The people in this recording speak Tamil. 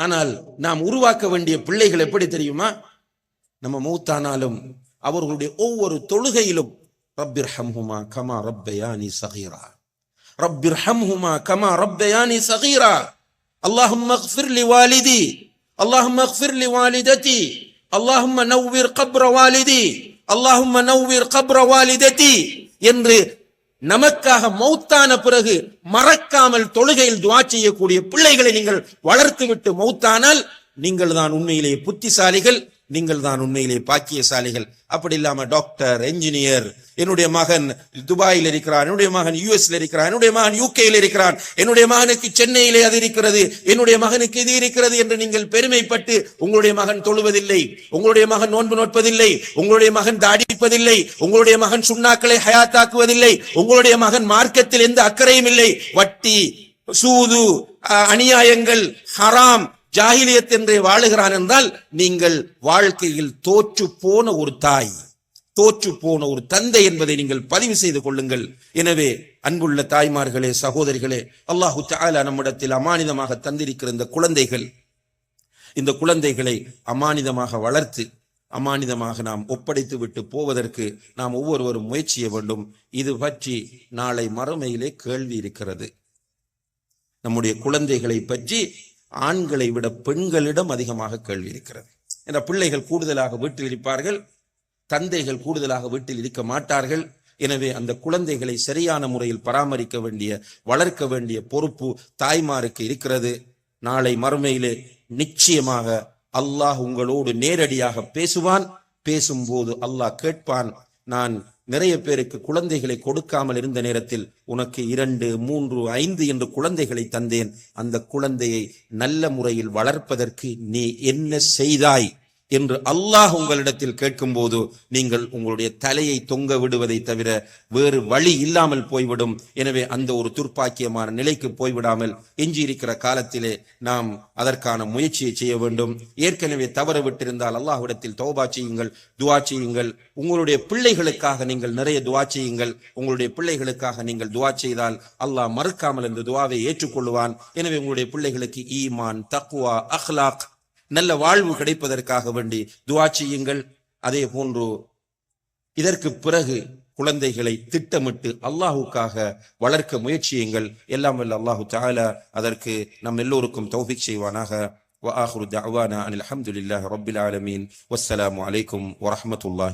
ஆனால் நாம் உருவாக்க வேண்டிய பிள்ளைகள் எப்படி தெரியுமா? நம்ம மூத்தானாலும் அவர்களுடைய ஒவ்வொரு தொழுகையிலும் ரப்பிர் ஹம்ஹுமா கமா ரப்பயானி சகீரா ரப்பிர் ஹம்ஹுமா கமா ரப்பயானி சகீரா அல்லாஹும் மக்ஃபிர் லி வாலிதி அல்லாஹும் மக்ஃபிர் லி வாலிதத்தி அல்லாஹும் நவ்விர் கப்ர வாலிதி அல்லாஹும் நவ்விர் கப்ர வாலிதத்தி என்று நமக்காக மௌத்தான பிறகு மறக்காமல் தொழுகையில் துவா செய்யக்கூடிய பிள்ளைகளை நீங்கள் வளர்த்துவிட்டு மௌத்தானால் நீங்கள் தான் உண்மையிலேயே புத்திசாலிகள் நீங்கள் தான் உண்மையிலேயே பாக்கியசாலிகள். அப்படி இல்லாம டாக்டர் என்ஜினியர் என்னுடைய மகன் துபாயில் இருக்கிறான் என்னுடைய மகன் யூஎஸ்ல இருக்கிறான் என்னுடைய மகன் யூகேயில் இருக்கிறான் என்னுடைய மகனுக்கு சென்னையிலே அது இருக்கிறது என்னுடைய மகனுக்கு இது இருக்கிறது என்று நீங்கள் பெருமைப்பட்டு உங்களுடைய மகன் தொழுவதில்லை உங்களுடைய மகன் நோன்பு நோட்பதில்லை உங்களுடைய மகன் தாடிப்பதில்லை உங்களுடைய மகன் சுண்ணாக்களை ஹயாத்தாக்குவதில்லை உங்களுடைய மகன் மார்க்கத்தில் எந்த அக்கறையும் இல்லை வட்டி சூது அநியாயங்கள் ஹராம் ஜாகிலியத் என்றே வாழுகிறான் என்றால் நீங்கள் வாழ்க்கையில் தோற்று போன ஒரு தாய். தோற்று போன ஒரு தந்தை என்பதை நீங்கள் பதிவு செய்து கொள்ளுங்கள். எனவே அன்புள்ள தாய்மார்களே சகோதரிகளே அல்லாஹு தாலா நம்மிடத்தில் அமானிதமாக தந்திருக்கிற இந்த குழந்தைகள் இந்த குழந்தைகளை அமானிதமாக வளர்த்து அமானிதமாக நாம் ஒப்படைத்து விட்டு போவதற்கு நாம் ஒவ்வொருவரும் முயற்சிய வேண்டும். இது பற்றி நாளை மறுமையிலே கேள்வி இருக்கிறது. நம்முடைய குழந்தைகளை பற்றி ஆண்களை விட பெண்களிடம் அதிகமாக கேள்வி இருக்கிறது. என்ற பிள்ளைகள் கூடுதலாக வீட்டில் இருப்பார்கள். தந்தைகள் கூடுதலாக வீட்டில் இருக்க மாட்டார்கள். எனவே அந்த குழந்தைகளை சரியான முறையில் பராமரிக்க வேண்டிய வளர்க்க வேண்டிய பொறுப்பு தாய்மாருக்கு இருக்கிறது. நாளை மறுமையிலே நிச்சயமாக அல்லாஹ் உங்களோடு நேரடியாக பேசுவான். பேசும்போது அல்லாஹ் கேட்பான் நான் நிறைய பேருக்கு குழந்தைகளை கொடுக்காமல் இருந்த நேரத்தில் உனக்கு இரண்டு மூன்று ஐந்து என்று குழந்தைகளை தந்தேன். அந்த குழந்தையை நல்ல முறையில் வளர்ப்பதற்கு நீ என்ன செய்தாய்? என்று அல்லாஹ் உங்களிடத்தில் கேட்கும்போது நீங்கள் உங்களுடைய தலையை தொங்க விடுவதை தவிர வேறு வழி இல்லாமல் போய்விடும். எனவே அந்த ஒரு துர்ப்பாக்கியமான நிலைக்கு போய்விடாமல் எஞ்சியிருக்கிற காலத்திலே நாம் அதற்கான முயற்சியை செய்ய வேண்டும். ஏற்கனவே தவறு விட்டிருந்தால் அல்லாஹ்விடத்தில் தௌபா செய்யுங்கள் துவா செய்யுங்கள். உங்களுடைய பிள்ளைகளுக்காக நீங்கள் நிறைய துவா செய்யுங்கள். உங்களுடைய பிள்ளைகளுக்காக நீங்கள் துவா செய்தால் அல்லாஹ் மறுக்காமல் இந்த துவாவை ஏற்றுக்கொள்வான் எனவே உங்களுடைய பிள்ளைகளுக்கு ஈமான் தக்குவா அஹ்லாக் நல்ல வாழ்வு கிடைப்பதற்காக வேண்டி துவா செய்யுங்கள் அதே போன்று இதற்கு பிறகு குழந்தைகளை திட்டமிட்டு அல்லாஹுக்காக வளர்க்க முயற்சியுங்கள் எல்லாம் வல்ல அல்லாஹு தஆலா அதற்கு நம் எல்லோருக்கும் தௌஃபிக் செய்வானாக وآخر دعوانا أن الحمد لله رب العالمين والسلام عليكم ورحمة الله